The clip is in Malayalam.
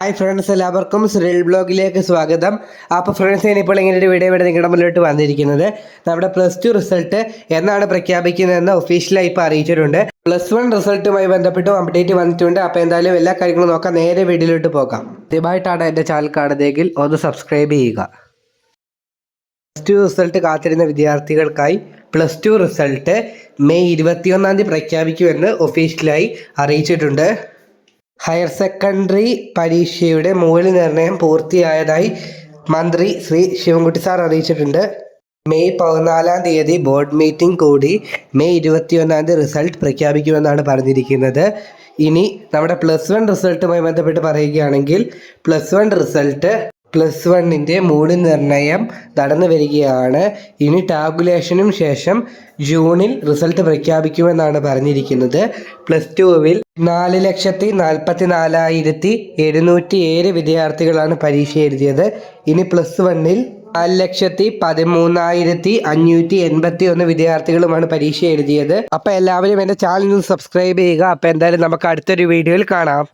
ഹായ് ഫ്രണ്ട്സ് എല്ലാവർക്കും സുരേൽ ബ്ലോഗിലേക്ക് സ്വാഗതം. അപ്പോൾ ഫ്രണ്ട്സ് ഞാനിപ്പോൾ ഇങ്ങനെ ഒരു വീഡിയോ ഇവിടെ നിങ്ങളുടെ മുന്നിലോട്ട് വന്നിരിക്കുന്നത്. നമ്മുടെ പ്ലസ് ടു റിസൾട്ട് എന്നാണ് പ്രഖ്യാപിക്കുന്നതെന്ന് ഒഫീഷ്യലായി ഇപ്പോൾ അറിയിച്ചിട്ടുണ്ട്. പ്ലസ് വൺ റിസൾട്ടുമായി ബന്ധപ്പെട്ടും അപ്ഡേറ്റ് വന്നിട്ടുണ്ട്. അപ്പോൾ എന്തായാലും എല്ലാ കാര്യങ്ങളും നോക്കാം. നേരെ വീഡിയോയിലോട്ട് പോകാം. ആദ്യമായിട്ടാണ് എന്റെ ചാനൽ കാണുന്നതെങ്കിൽ ഒന്ന് സബ്സ്ക്രൈബ് ചെയ്യുക. പ്ലസ് ടു റിസൾട്ട് കാത്തിരുന്ന വിദ്യാർത്ഥികൾക്കായി പ്ലസ് ടു റിസൾട്ട് മെയ് ഇരുപത്തിയൊന്നാം തീയതി പ്രഖ്യാപിക്കുമെന്ന് ഒഫീഷ്യലായി അറിയിച്ചിട്ടുണ്ട്. ഹയർ സെക്കൻഡറി പരീക്ഷയുടെ മൂല്യനിർണയം പൂർത്തിയായതായി മന്ത്രി ശ്രീ ശിവൻകുട്ടി സാർ അറിയിച്ചിട്ടുണ്ട്. മെയ് പതിനാലാം തീയതി ബോർഡ് മീറ്റിംഗ് കൂടി മെയ് ഇരുപത്തിയൊന്നാം തീയതി റിസൾട്ട് പ്രഖ്യാപിക്കുമെന്നാണ് പറഞ്ഞിരിക്കുന്നത്. ഇനി നമ്മുടെ പ്ലസ് വൺ റിസൾട്ടുമായി ബന്ധപ്പെട്ട് പറയുകയാണെങ്കിൽ പ്ലസ് വൺ റിസൾട്ട് പ്ലസ് വണ്ണിന്റെ നിർണയം നടന്നു വരികയാണ്. ഇനി ടാബുലേഷനും ശേഷം ജൂണിൽ റിസൾട്ട് പ്രഖ്യാപിക്കുമെന്നാണ് പറഞ്ഞിരിക്കുന്നത്. പ്ലസ് ടുവിൽ നാല് ലക്ഷത്തി നാൽപ്പത്തി നാലായിരത്തി എഴുന്നൂറ്റി ഏഴ് വിദ്യാർത്ഥികളാണ് പരീക്ഷ എഴുതിയത്. ഇനി പ്ലസ് വണ്ണിൽ നാല് ലക്ഷത്തി പതിമൂന്നായിരത്തി അഞ്ഞൂറ്റി എൺപത്തി ഒന്ന് വിദ്യാർത്ഥികളുമാണ് പരീക്ഷ എഴുതിയത്. അപ്പോൾ എല്ലാവരും എന്റെ ചാനൽ സബ്സ്ക്രൈബ് ചെയ്യുക. അപ്പോൾ എന്തായാലും നമുക്ക് അടുത്തൊരു വീഡിയോയിൽ കാണാം.